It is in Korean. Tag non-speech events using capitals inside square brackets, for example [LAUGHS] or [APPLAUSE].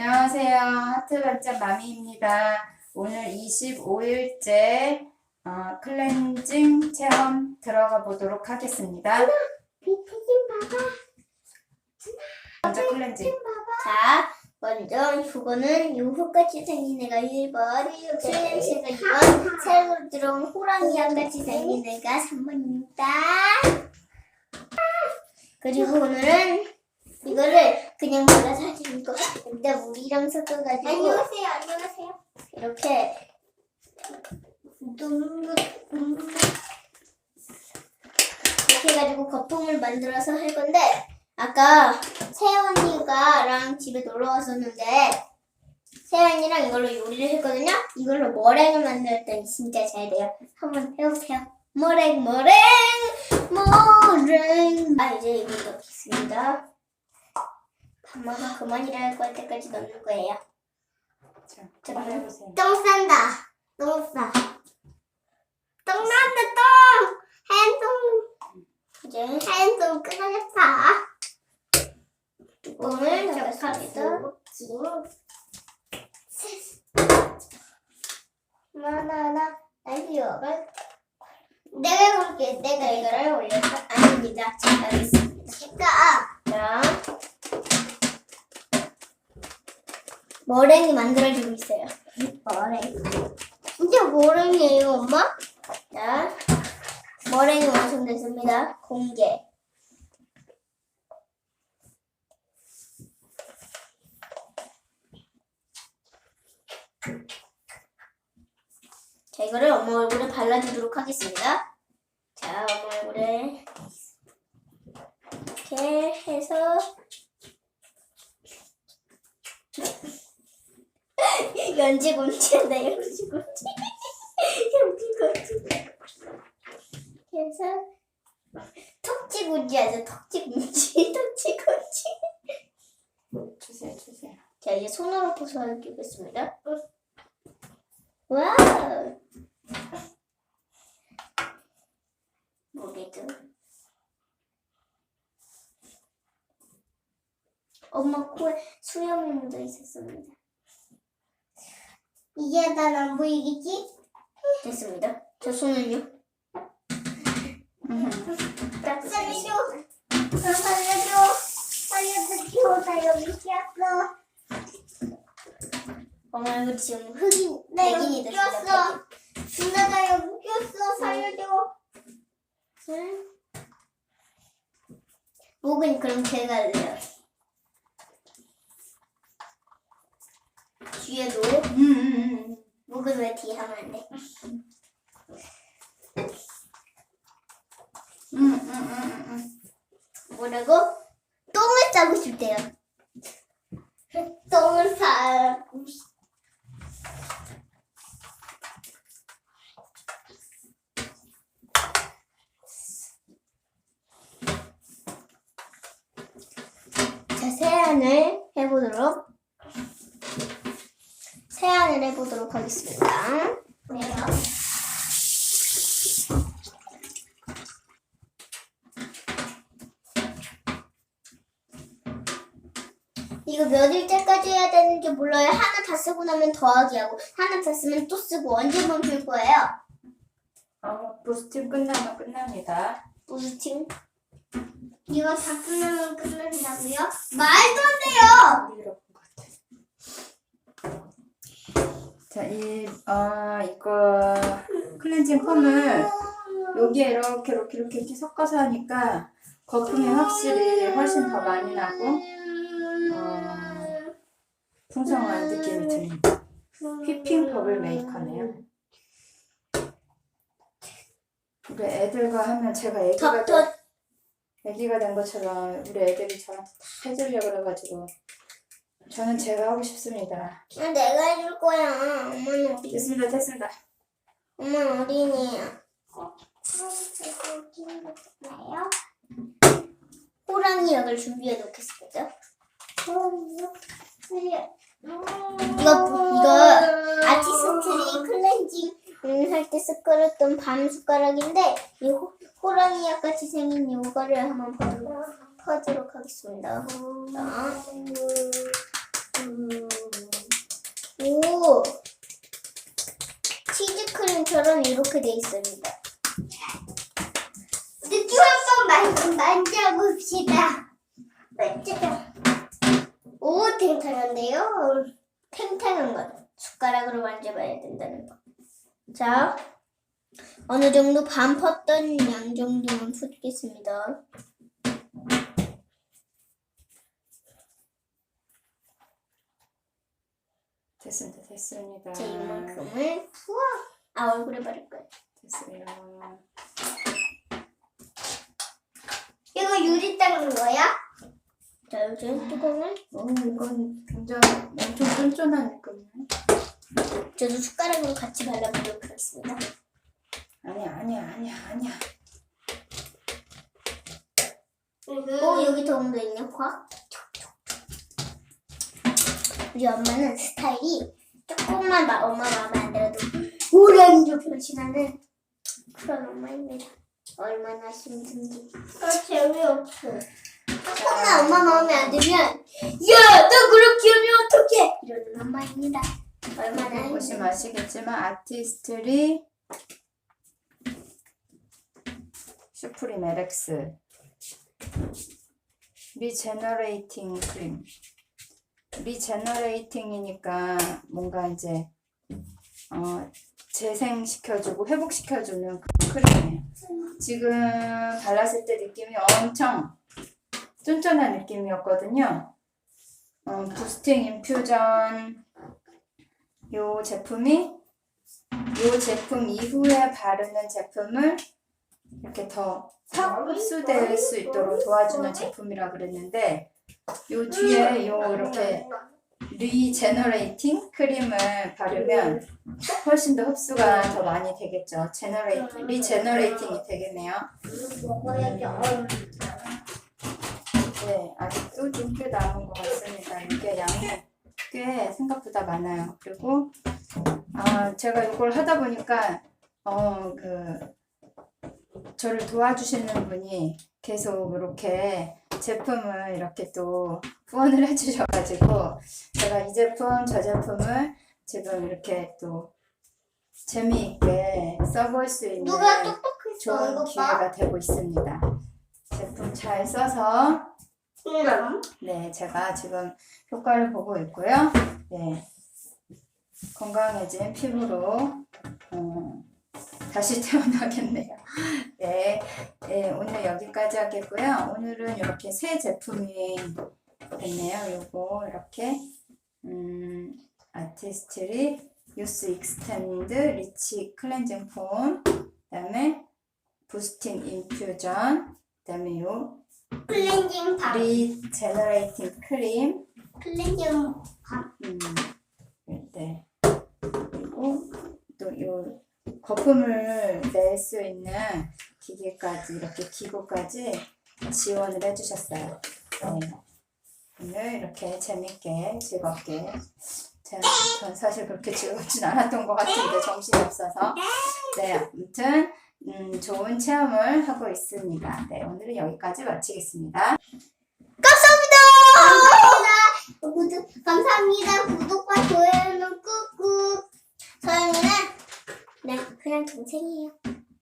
안녕하세요. 하트 반짝 마미입니다. 오늘 25일째 어, 클렌징 체험 들어가 보도록 하겠습니다. 밑에 좀 봐봐. 먼저 클렌징. 자, 먼저 이거는 요거같이 생긴 애가 1번, 술 냄새가 2번, 새로 들어온 호랑이랑 같이 생긴 애가 3번입니다. 그리고 오늘은 이거를 그냥 발라서 하지 이거 여기다 물이랑 섞어가지고 안녕하세요, 안녕하세요. 이렇게 이렇게 해가지고 거품을 만들어서 할 건데 아까 세연이가랑 집에 놀러 왔었는데 세연이랑 이걸로 요리를 했거든요. 이걸로 머랭을 만들었더니 진짜 잘 돼요. 한번 해보세요. 머랭 머랭 머랭 아 이제 이거 넣겠습니다. 엄마가 그만이라 할 때까지 넣는 거예요. 자, 한번 해보세요. 똥 싼다. 똥 싸. 똥 난다 똥. 핸똥. 이제 핸똥 끊어졌다. 뚜껑을 닫았습니다. 나나나 날려가. 내가 그렇게 내가 이거를 올렸어. 아닙니다. 제가 하겠습니다. 제가 자 머랭이 만들어지고 있어요. 머랭. 진짜 머랭이에요, 엄마? 자, 머랭이 완성됐습니다. 공개. 자, 이거를 엄마 얼굴에 발라주도록 하겠습니다. 자, 엄마 얼굴에 이렇게 해서 연지곤치한다 연지곤치 연지곤치 그래서 턱지곤지하죠 턱지곤치 턱지곤치 주세요, 주세요. 자 이제 손으로 부숴 끼겠습니다. 와우. 모기도 엄마 코에 수염이 묻어 있었습니다 이제 난 안 보이겠지? 됐습니다. 저 손은요? 살려줘. 살려줘. 살려줘. 나 여기 꼈어. 엄마 이거 지금 흑인 백인이 됐습니다. 백인. 나 여기 꼈어. 살려줘. 응? 목은 그럼 제가 할래요. 뒤에도 음. 목은 왜 뒤에 하면 안 돼? 음, 음, 음, 음, 음. 뭐라고? 똥을 싸고 싶대요. [LAUGHS] 똥을 싸고 싶... 자, 세안을 해보도록 세안을 해 보도록 하겠습니다. 네. 이거 몇 일째까지 해야 되는지 몰라요. 하나 다 쓰고 나면 더하기 하고 하나 다 쓰면 또 쓰고 언제만 풀 거예요? 어, 부스팅 끝나면 끝납니다. 무스팅 이거 다 끝나면 끝난다고요? 말도 안 돼요. 어디로 것 같아. 자, 이, 어, 이거 클렌징 폼을 여기에 이렇게, 이렇게, 이렇게, 이렇게 섞어서 하니까 거품이 확실히 훨씬 더 많이 나고 어, 풍성한 느낌이 듭니다. 휘핑 버블 메이커네요. 우리 애들과 하면 제가 애기가 된, 애기가 된 것처럼 우리 애들이 저한테 다 해주려고 그래가지고 저는 제가 하고 싶습니다. 내가 해줄 거야. 엄마는 어디? 됐습니다, 됐습니다. 엄마는 어린이에요. 호랑이 역을 준비해 놓겠습니다. 이거 이거 아티스트리 클렌징 음, 할때 숟가락던 반 숟가락인데 이 호, 호랑이 약 같이 생긴 이거를 한번 퍼- 퍼도록 하겠습니다. 자. 이렇게 돼 있습니다. 느낌 한번 만져봅시다. 만져봐. 오, 탱탱한데요? 탱탱한 거. 숟가락으로 만져봐야 된다는 거. 자, 어느 정도 반 펐던 양 정도만 붓겠습니다. 됐습니다. 됐습니다. 자, 이만큼을 부어. 아, 얼굴에 바를 거야. 됐어요. 이거 유리 닦는 거야? 자, 요즘 뚜껑을 오, 어, 이건 굉장히 엄청 쫀쫀한 느낌이네. 저도 숟가락으로 같이 발라보도록 하겠습니다. 아니야, 아니야, 아니야, 아니야. 오, 여기 도움도 있네, 확. 우리 엄마는 스타일이 조금만 마, 엄마 마음에 안 들어도 오렌지 변신하는 그런 엄마입니다. 얼마나 힘든지. 아, 재미없어. 조금만 엄마 마음에 안 들면, 야, 너 그렇게 하면 어떡해! 이러는 엄마입니다. 얼마나 보시면 힘든지. 아시겠지만 아티스트리 슈프림 LX 리제너레이팅 크림 리제너레이팅이니까 뭔가 이제 어, 재생시켜주고 회복시켜주는 그 크림이에요. 지금 발랐을 때 느낌이 엄청 쫀쫀한 느낌이었거든요. 어, 부스팅 인퓨전 요 제품이 요 제품 이후에 바르는 제품을 이렇게 더 팍 흡수될 수 있도록 도와주는 제품이라 그랬는데 요 뒤에 요 이렇게 리제너레이팅 크림을 바르면 훨씬 더 흡수가 더 많이 되겠죠. 제너레이팅, 리제너레이팅이 되겠네요. 네, 아직도 좀 꽤 남은 것 같습니다. 이게 양이 꽤 생각보다 많아요. 그리고 아 제가 이걸 하다 보니까 어 그 저를 도와주시는 분이 계속 이렇게 제품을 이렇게 또 후원을 해주셔가지고 제가 이 제품 저 제품을 지금 이렇게 또 재미있게 써볼 수 있는 누가 똑똑했어, 좋은 이거 봐. 기회가 되고 있습니다. 제품 잘 써서 응. 네, 제가 지금 효과를 보고 있고요. 네, 건강해진 피부로 어, 다시 [LAUGHS] 태어나겠네요. 네, 네, 오늘 여기까지 하겠고요. 오늘은 이렇게 새 제품이 됐네요. 요거 이렇게 음, 아티스트리 유스 익스텐드 리치 클렌징 폼 그다음에 부스팅 인퓨전 그다음에 요 클렌징 밥. 리제너레이팅 크림 클렌징 음, 네. 그리고 또요 거품을 낼 수 있는 기계까지 이렇게 기구까지 지원을 해주셨어요. 네. 오늘 이렇게 재밌게 즐겁게 전, 전 사실 그렇게 즐겁진 않았던 것 같은데 정신이 없어서 네 아무튼 음, 좋은 체험을 하고 있습니다. 네 오늘은 여기까지 마치겠습니다. 감사합니다. 구독, 감사합니다. 구독과 좋아요는 꾹꾹. 서영이는 네, 그냥 동생이에요.